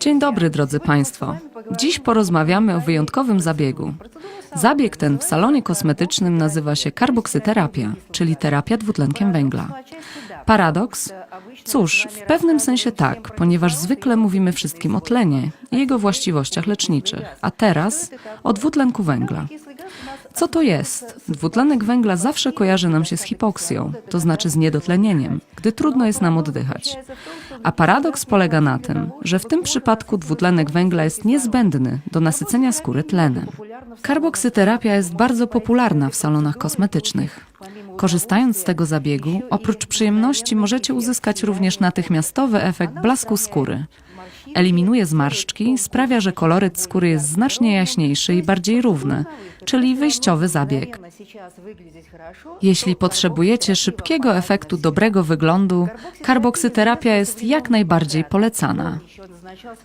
Dzień dobry, drodzy Państwo. Dziś porozmawiamy o wyjątkowym zabiegu. Zabieg ten w salonie kosmetycznym nazywa się karboksyterapia, czyli terapia dwutlenkiem węgla. Paradoks? Cóż, w pewnym sensie tak, ponieważ zwykle mówimy wszystkim o tlenie i jego właściwościach leczniczych, a teraz o dwutlenku węgla. Co to jest? Dwutlenek węgla zawsze kojarzy nam się z hipoksją, to znaczy z niedotlenieniem, gdy trudno jest nam oddychać. A paradoks polega na tym, że w tym przypadku dwutlenek węgla jest niezbędny do nasycenia skóry tlenem. Karboksyterapia jest bardzo popularna w salonach kosmetycznych. Korzystając z tego zabiegu, oprócz przyjemności możecie uzyskać również natychmiastowy efekt blasku skóry. Eliminuje zmarszczki, sprawia, że koloryt skóry jest znacznie jaśniejszy i bardziej równy, czyli wyjściowy zabieg. Jeśli potrzebujecie szybkiego efektu dobrego wyglądu, karboksyterapia jest jak najbardziej polecana.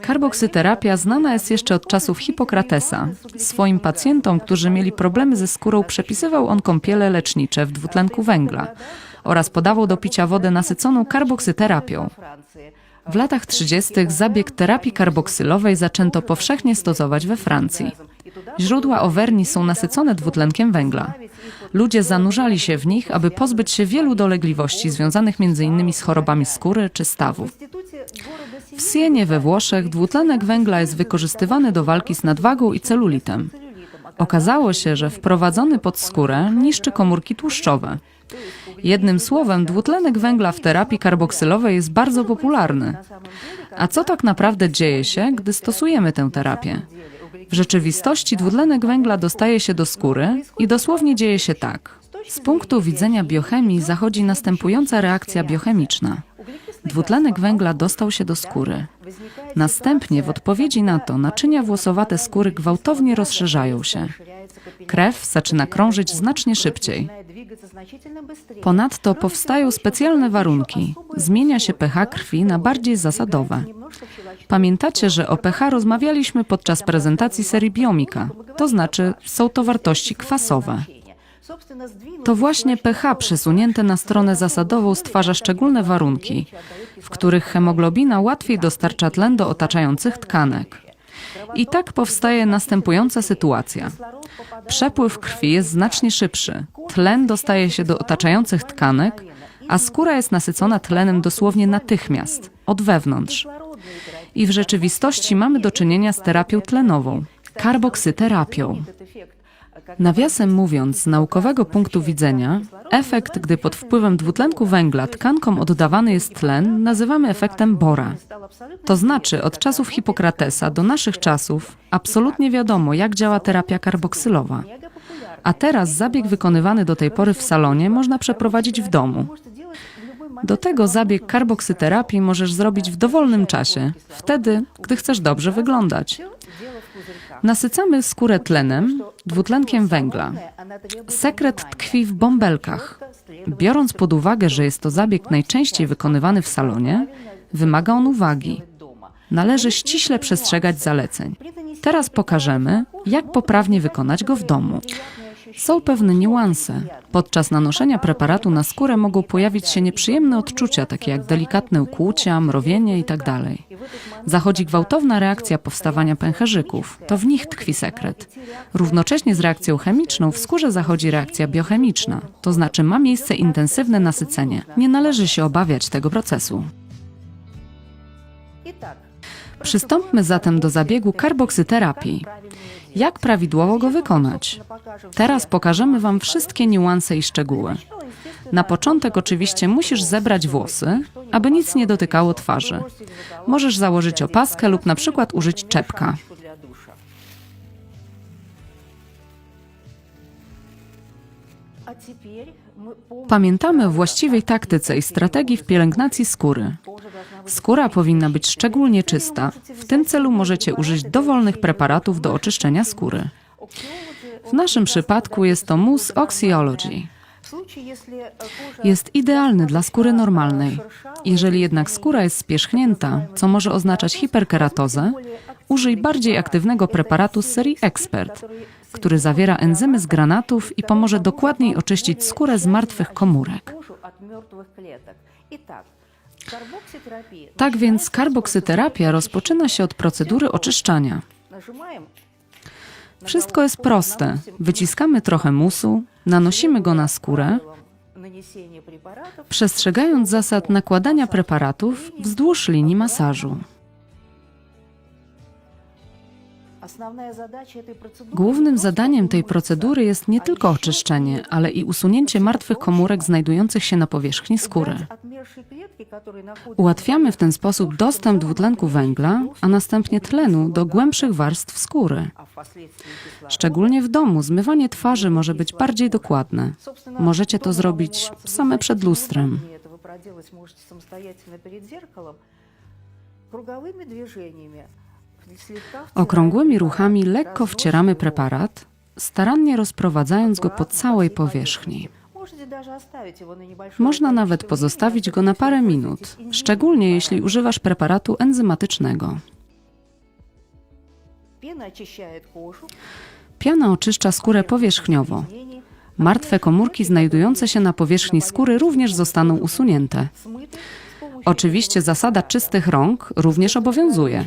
Karboksyterapia znana jest jeszcze od czasów Hipokratesa. Swoim pacjentom, którzy mieli problemy ze skórą, przepisywał on kąpiele lecznicze w dwutlenku węgla oraz podawał do picia wodę nasyconą karboksyterapią. W latach 30. zabieg terapii karboksylowej zaczęto powszechnie stosować we Francji. Źródła Owerni są nasycone dwutlenkiem węgla. Ludzie zanurzali się w nich, aby pozbyć się wielu dolegliwości związanych m.in. z chorobami skóry czy stawów. W Sienie we Włoszech dwutlenek węgla jest wykorzystywany do walki z nadwagą i celulitem. Okazało się, że wprowadzony pod skórę niszczy komórki tłuszczowe. Jednym słowem, dwutlenek węgla w terapii karboksylowej jest bardzo popularny. A co tak naprawdę dzieje się, gdy stosujemy tę terapię? W rzeczywistości dwutlenek węgla dostaje się do skóry i dosłownie dzieje się tak. Z punktu widzenia biochemii zachodzi następująca reakcja biochemiczna. Dwutlenek węgla dostał się do skóry. Następnie w odpowiedzi na to naczynia włosowate skóry gwałtownie rozszerzają się. Krew zaczyna krążyć znacznie szybciej. Ponadto powstają specjalne warunki. Zmienia się pH krwi na bardziej zasadowe. Pamiętacie, że o pH rozmawialiśmy podczas prezentacji serii Biomika, to znaczy są to wartości kwasowe. To właśnie pH przesunięte na stronę zasadową stwarza szczególne warunki, w których hemoglobina łatwiej dostarcza tlen do otaczających tkanek. I tak powstaje następująca sytuacja. Przepływ krwi jest znacznie szybszy, tlen dostaje się do otaczających tkanek, a skóra jest nasycona tlenem dosłownie natychmiast, od wewnątrz. I w rzeczywistości mamy do czynienia z terapią tlenową, karboksyterapią. Nawiasem mówiąc, z naukowego punktu widzenia, efekt, gdy pod wpływem dwutlenku węgla tkankom oddawany jest tlen, nazywamy efektem Bora. To znaczy, od czasów Hipokratesa do naszych czasów absolutnie wiadomo, jak działa terapia karboksylowa. A teraz zabieg wykonywany do tej pory w salonie można przeprowadzić w domu. Do tego zabieg karboksyterapii możesz zrobić w dowolnym czasie, wtedy, gdy chcesz dobrze wyglądać. Nasycamy skórę tlenem, dwutlenkiem węgla. Sekret tkwi w bąbelkach. Biorąc pod uwagę, że jest to zabieg najczęściej wykonywany w salonie, wymaga on uwagi. Należy ściśle przestrzegać zaleceń. Teraz pokażemy, jak poprawnie wykonać go w domu. Są pewne niuanse. Podczas nanoszenia preparatu na skórę mogą pojawić się nieprzyjemne odczucia, takie jak delikatne ukłucia, mrowienie itd. Zachodzi gwałtowna reakcja powstawania pęcherzyków. To w nich tkwi sekret. Równocześnie z reakcją chemiczną w skórze zachodzi reakcja biochemiczna, to znaczy ma miejsce intensywne nasycenie. Nie należy się obawiać tego procesu. Przystąpmy zatem do zabiegu karboksyterapii. Jak prawidłowo go wykonać? Teraz pokażemy Wam wszystkie niuanse i szczegóły. Na początek oczywiście musisz zebrać włosy, aby nic nie dotykało twarzy. Możesz założyć opaskę lub na przykład użyć czepka. Pamiętamy o właściwej taktyce i strategii w pielęgnacji skóry. Skóra powinna być szczególnie czysta. W tym celu możecie użyć dowolnych preparatów do oczyszczenia skóry. W naszym przypadku jest to mus Oxyology. Jest idealny dla skóry normalnej. Jeżeli jednak skóra jest spierzchnięta, co może oznaczać hiperkeratozę, użyj bardziej aktywnego preparatu z serii Expert, który zawiera enzymy z granatów i pomoże dokładniej oczyścić skórę z martwych komórek. Tak więc karboksyterapia rozpoczyna się od procedury oczyszczania. Wszystko jest proste. Wyciskamy trochę musu, nanosimy go na skórę, przestrzegając zasad nakładania preparatów wzdłuż linii masażu. Głównym zadaniem tej procedury jest nie tylko oczyszczenie, ale i usunięcie martwych komórek znajdujących się na powierzchni skóry. Ułatwiamy w ten sposób dostęp dwutlenku węgla, a następnie tlenu do głębszych warstw skóry. Szczególnie w domu zmywanie twarzy może być bardziej dokładne. Możecie to zrobić same przed lustrem. Okrągłymi ruchami lekko wcieramy preparat, starannie rozprowadzając go po całej powierzchni. Można nawet pozostawić go na parę minut, szczególnie jeśli używasz preparatu enzymatycznego. Piana oczyszcza skórę powierzchniowo. Martwe komórki znajdujące się na powierzchni skóry również zostaną usunięte. Oczywiście zasada czystych rąk również obowiązuje.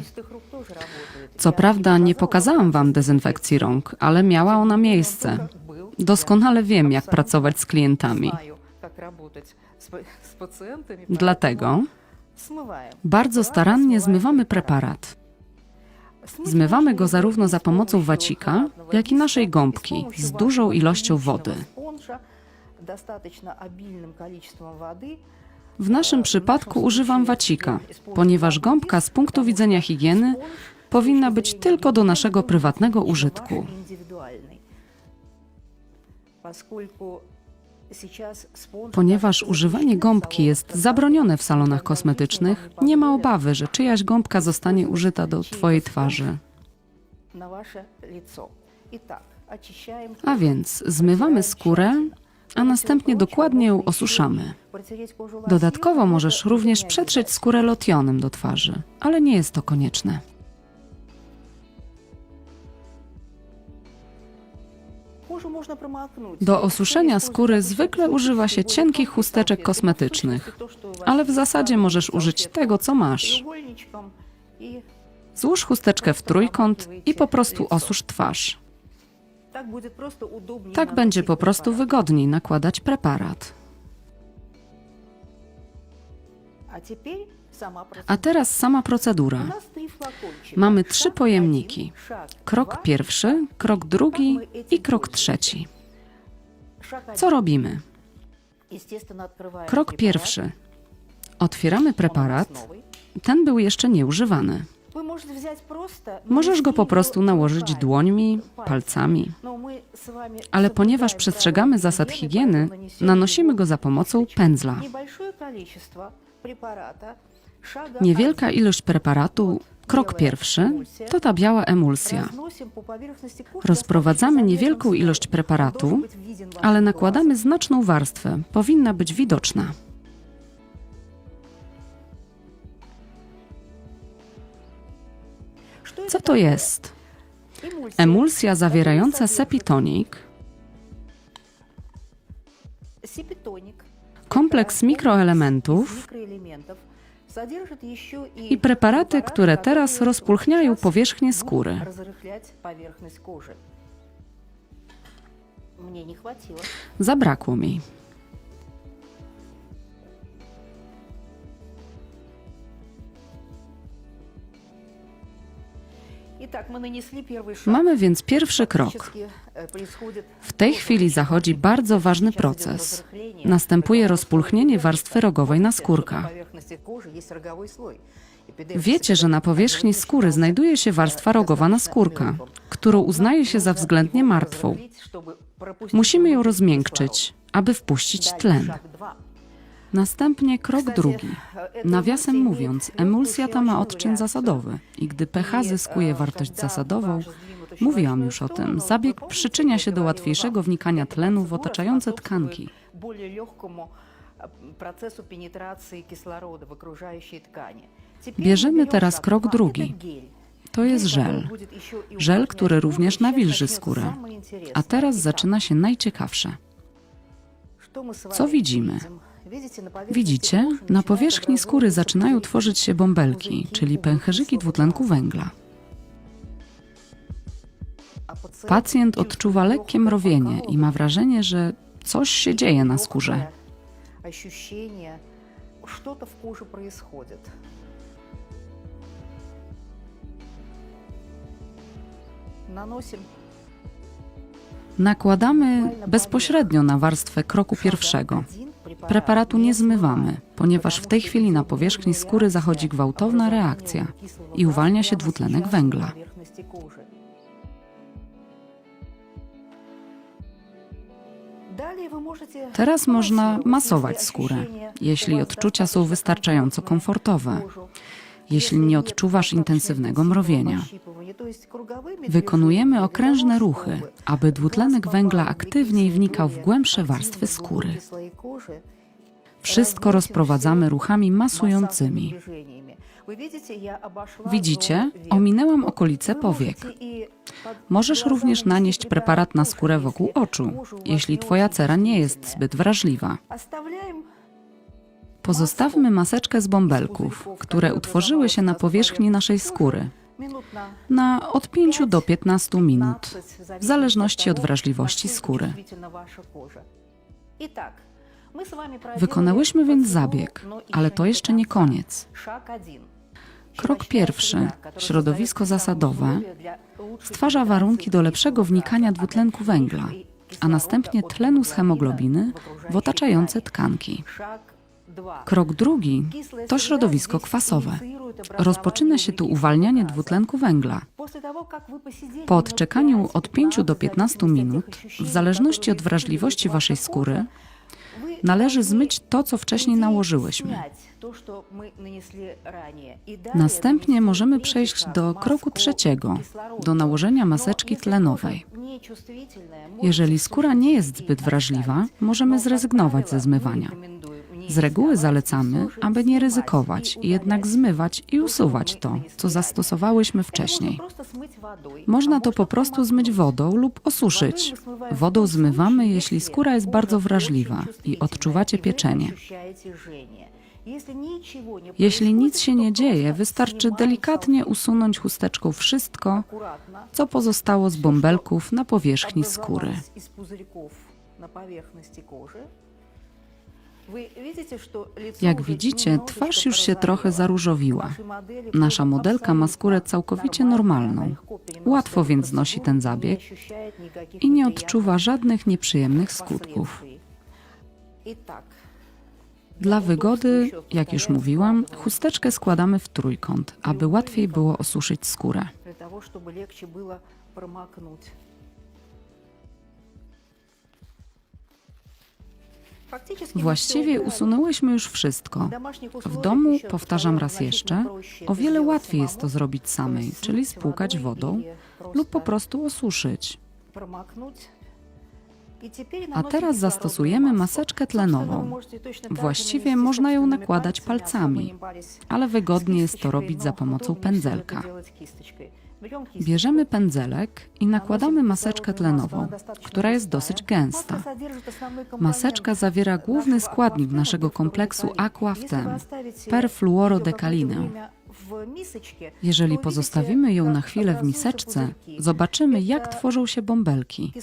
Co prawda nie pokazałam wam dezynfekcji rąk, ale miała ona miejsce. Doskonale wiem, jak pracować z klientami. Dlatego bardzo starannie zmywamy preparat. Zmywamy go zarówno za pomocą wacika, jak i naszej gąbki z dużą ilością wody. W naszym przypadku używam wacika, ponieważ gąbka z punktu widzenia higieny powinna być tylko do naszego prywatnego użytku. Ponieważ używanie gąbki jest zabronione w salonach kosmetycznych, nie ma obawy, że czyjaś gąbka zostanie użyta do Twojej twarzy. A więc zmywamy skórę, a następnie dokładnie ją osuszamy. Dodatkowo możesz również przetrzeć skórę lotionem do twarzy, ale nie jest to konieczne. Do osuszenia skóry zwykle używa się cienkich chusteczek kosmetycznych, ale w zasadzie możesz użyć tego, co masz. Złóż chusteczkę w trójkąt i po prostu osusz twarz. Tak będzie po prostu wygodniej nakładać preparat. A teraz sama procedura. Mamy trzy pojemniki. Krok pierwszy, krok drugi i krok trzeci. Co robimy? Krok pierwszy. Otwieramy preparat. Ten był jeszcze nieużywany. Możesz go po prostu nałożyć dłońmi, palcami, ale ponieważ przestrzegamy zasad higieny, nanosimy go za pomocą pędzla. Niewielka ilość preparatu, krok pierwszy, to ta biała emulsja. Rozprowadzamy niewielką ilość preparatu, ale nakładamy znaczną warstwę, powinna być widoczna. Co to jest? Emulsja zawierająca sepitonik, kompleks mikroelementów i preparaty, które teraz rozpulchniają powierzchnię skóry. Zabrakło mi. Mamy więc pierwszy krok. W tej chwili zachodzi bardzo ważny proces. Następuje rozpulchnienie warstwy rogowej naskórka. Wiecie, że na powierzchni skóry znajduje się warstwa rogowa naskórka, którą uznaje się za względnie martwą. Musimy ją rozmiękczyć, aby wpuścić tlen. Następnie krok drugi. Nawiasem mówiąc, emulsja ta ma odczyn zasadowy i gdy pH zyskuje wartość zasadową, mówiłam już o tym, zabieg przyczynia się do łatwiejszego wnikania tlenu w otaczające tkanki. Bierzemy teraz krok drugi. To jest żel. Żel, który również nawilży skórę. A teraz zaczyna się najciekawsze. Co widzimy? Widzicie, na powierzchni skóry zaczynają tworzyć się bąbelki, czyli pęcherzyki dwutlenku węgla. Pacjent odczuwa lekkie mrowienie i ma wrażenie, że coś się dzieje na skórze. Ощущение, что-то в коже происходит. Наносим Nakładamy bezpośrednio na warstwę kroku pierwszego. Preparatu nie zmywamy, ponieważ w tej chwili na powierzchni skóry zachodzi gwałtowna reakcja i uwalnia się dwutlenek węgla. Teraz można masować skórę, jeśli odczucia są wystarczająco komfortowe, jeśli nie odczuwasz intensywnego mrowienia. Wykonujemy okrężne ruchy, aby dwutlenek węgla aktywniej wnikał w głębsze warstwy skóry. Wszystko rozprowadzamy ruchami masującymi. Widzicie, ominęłam okolice powiek. Możesz również nanieść preparat na skórę wokół oczu, jeśli twoja cera nie jest zbyt wrażliwa. Pozostawmy maseczkę z bąbelków, które utworzyły się na powierzchni naszej skóry, na od 5 do 15 minut, w zależności od wrażliwości skóry. Wykonałyśmy więc zabieg, ale to jeszcze nie koniec. Krok pierwszy, środowisko zasadowe, stwarza warunki do lepszego wnikania dwutlenku węgla, a następnie tlenu z hemoglobiny w otaczające tkanki. Krok drugi to środowisko kwasowe. Rozpoczyna się tu uwalnianie dwutlenku węgla. Po odczekaniu od 5 do 15 minut, w zależności od wrażliwości waszej skóry, należy zmyć to, co wcześniej nałożyłyśmy. Następnie możemy przejść do kroku trzeciego, do nałożenia maseczki tlenowej. Jeżeli skóra nie jest zbyt wrażliwa, możemy zrezygnować ze zmywania. Z reguły zalecamy, aby nie ryzykować jednak zmywać i usuwać to, co zastosowałyśmy wcześniej. Można to po prostu zmyć wodą lub osuszyć. Wodą zmywamy, jeśli skóra jest bardzo wrażliwa i odczuwacie pieczenie. Jeśli nic się nie dzieje, wystarczy delikatnie usunąć chusteczką wszystko, co pozostało z bąbelków na powierzchni skóry. Jak widzicie, twarz już się trochę zaróżowiła. Nasza modelka ma skórę całkowicie normalną. Łatwo więc znosi ten zabieg i nie odczuwa żadnych nieprzyjemnych skutków. Dla wygody, jak już mówiłam, chusteczkę składamy w trójkąt, aby łatwiej było osuszyć skórę. Właściwie usunęłyśmy już wszystko. W domu, powtarzam raz jeszcze, o wiele łatwiej jest to zrobić samej, czyli spłukać wodą lub po prostu osuszyć. A teraz zastosujemy maseczkę tlenową. Właściwie można ją nakładać palcami, ale wygodnie jest to robić za pomocą pędzelka. Bierzemy pędzelek i nakładamy maseczkę tlenową, która jest dosyć gęsta. Maseczka zawiera główny składnik naszego kompleksu Aqua w tym. Jeżeli pozostawimy ją na chwilę w miseczce, zobaczymy, jak tworzą się bąbelki.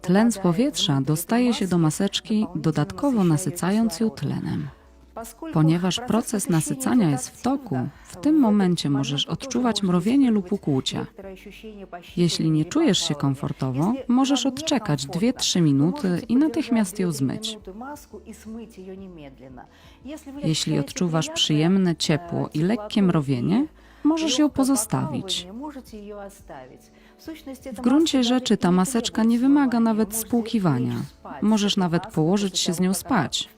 Tlen z powietrza dostaje się do maseczki, dodatkowo nasycając ją tlenem. Ponieważ proces nasycania jest w toku, w tym momencie możesz odczuwać mrowienie lub ukłucia. Jeśli nie czujesz się komfortowo, możesz odczekać 2-3 minuty i natychmiast ją zmyć. Jeśli odczuwasz przyjemne ciepło i lekkie mrowienie, możesz ją pozostawić. W gruncie rzeczy ta maseczka nie wymaga nawet spłukiwania. Możesz nawet położyć się z nią spać.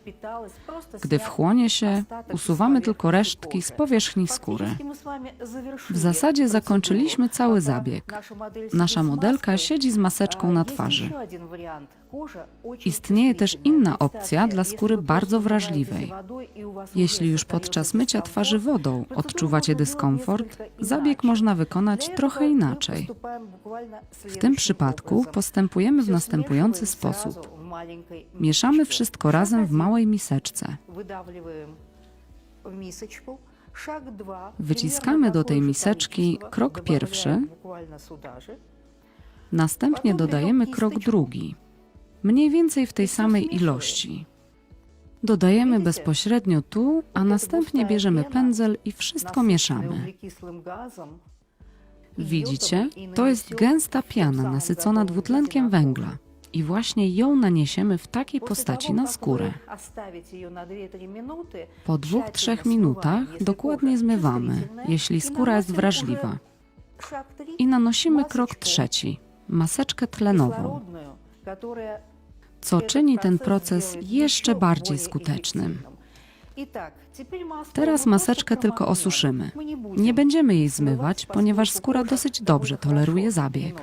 Gdy wchłonie się, usuwamy tylko resztki z powierzchni skóry. W zasadzie zakończyliśmy cały zabieg. Nasza modelka siedzi z maseczką na twarzy. Istnieje też inna opcja dla skóry bardzo wrażliwej. Jeśli już podczas mycia twarzy wodą odczuwacie dyskomfort, zabieg można wykonać trochę inaczej. W tym przypadku postępujemy w następujący sposób. Mieszamy wszystko razem w małej miseczce. Wyciskamy do tej miseczki krok pierwszy, następnie dodajemy krok drugi, mniej więcej w tej samej ilości. Dodajemy bezpośrednio tu, a następnie bierzemy pędzel i wszystko mieszamy. Widzicie, to jest gęsta piana nasycona dwutlenkiem węgla i właśnie ją naniesiemy w takiej postaci na skórę. Po dwóch, trzech minutach dokładnie zmywamy, jeśli skóra jest wrażliwa. I nanosimy krok trzeci, maseczkę tlenową, co czyni ten proces jeszcze bardziej skutecznym. Teraz maseczkę tylko osuszymy. Nie będziemy jej zmywać, ponieważ skóra dosyć dobrze toleruje zabieg.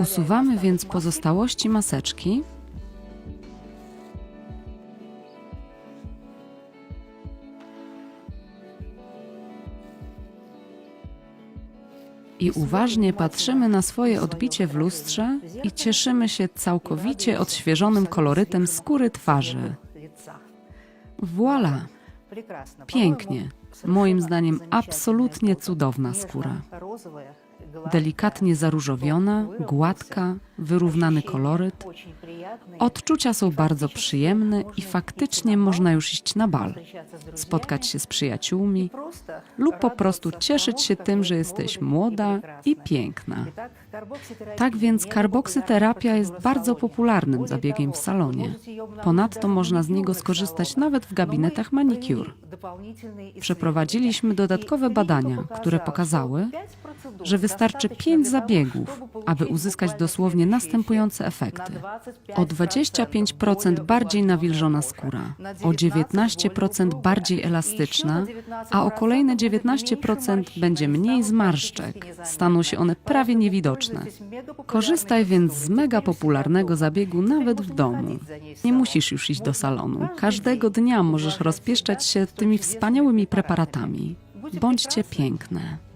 Usuwamy więc pozostałości maseczki. i uważnie patrzymy na swoje odbicie w lustrze i cieszymy się całkowicie odświeżonym kolorytem skóry twarzy. Voila! Pięknie. Moim zdaniem absolutnie cudowna skóra delikatnie zaróżowiona, gładka, wyrównany koloryt. Odczucia są bardzo przyjemne i faktycznie można już iść na bal, spotkać się z przyjaciółmi lub po prostu cieszyć się tym, że jesteś młoda i piękna. Tak więc karboksyterapia jest bardzo popularnym zabiegiem w salonie. Ponadto można z niego skorzystać nawet w gabinetach manicure. Przeprowadziliśmy dodatkowe badania, które pokazały, że wystarczy 5 zabiegów, aby uzyskać dosłownie następujące efekty. O 25% bardziej nawilżona skóra, o 19% bardziej elastyczna, a o kolejne 19% będzie mniej zmarszczek. Staną się one prawie niewidoczne. Korzystaj więc z mega popularnego zabiegu nawet w domu. Nie musisz już iść do salonu. Każdego dnia możesz rozpieszczać się tymi wspaniałymi preparatami. Bądźcie piękne.